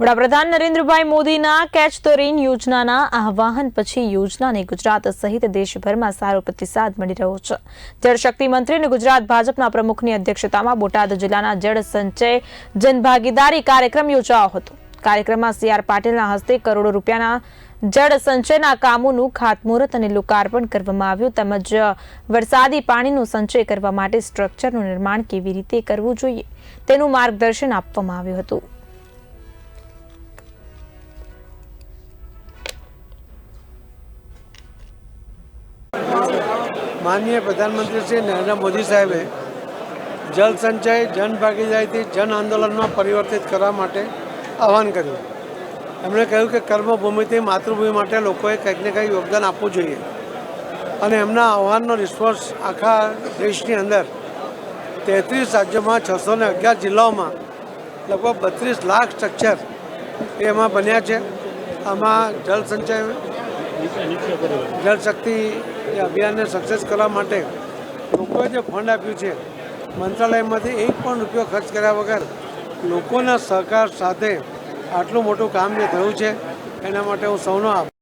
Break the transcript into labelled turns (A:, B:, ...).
A: વડાપ્રધાન નરેન્દ્રભાઈ મોદીના catch the rain યોજનાના આહવાન પછી યોજનાને ગુજરાત સહિત દેશભરમાં સારો પ્રતિસાદ મળી રહ્યો છે. જળશક્તિ મંત્રી અને ગુજરાત ભાજપના પ્રમુખની અધ્યક્ષતામાં બોટાદ જિલ્લાના જળ સંચય જનભાગીદારી કાર્યક્રમ યોજાયો હતો. કાર્યક્રમમાં સી આર પાટીલના હસ્તે કરોડો રૂપિયાના જળ સંચયના કામોનું ખાતમુહૂર્ત અને લોકાર્પણ કરવામાં આવ્યું તેમજ વરસાદી પાણીનું સંચય કરવા માટે સ્ટ્રક્ચરનું નિર્માણ કેવી રીતે કરવું જોઈએ તેનું માર્ગદર્શન આપવામાં આવ્યું હતું.
B: માનનીય પ્રધાનમંત્રી શ્રી નરેન્દ્ર મોદી સાહેબે જળ સંચય, જન ભાગીદારીથી જન આંદોલનમાં પરિવર્તિત કરવા માટે આહવાન કર્યું. એમણે કહ્યું કે કર્મભૂમિથી માતૃભૂમિ માટે લોકોએ કંઈક ને કંઈક યોગદાન આપવું જોઈએ. અને એમના આહવાનનો રિસ્પોન્સ આખા દેશની અંદર તેત્રીસ રાજ્યોમાં છસો ને અગિયાર જિલ્લાઓમાં લગભગ બત્રીસ લાખ સ્ટ્રક્ચર એમાં બન્યા છે. આમાં જળ સંચય જળ એ અભિયાનને સક્સેસ કરવા માટે લોકોએ જે ફંડ આપ્યું છે, મંત્રાલયમાંથી એક પણ રૂપિયો ખર્ચ કર્યા વગર લોકોના સહકાર સાથે આટલું મોટું કામ જે થયું છે, એના માટે હું સૌનો આભાર.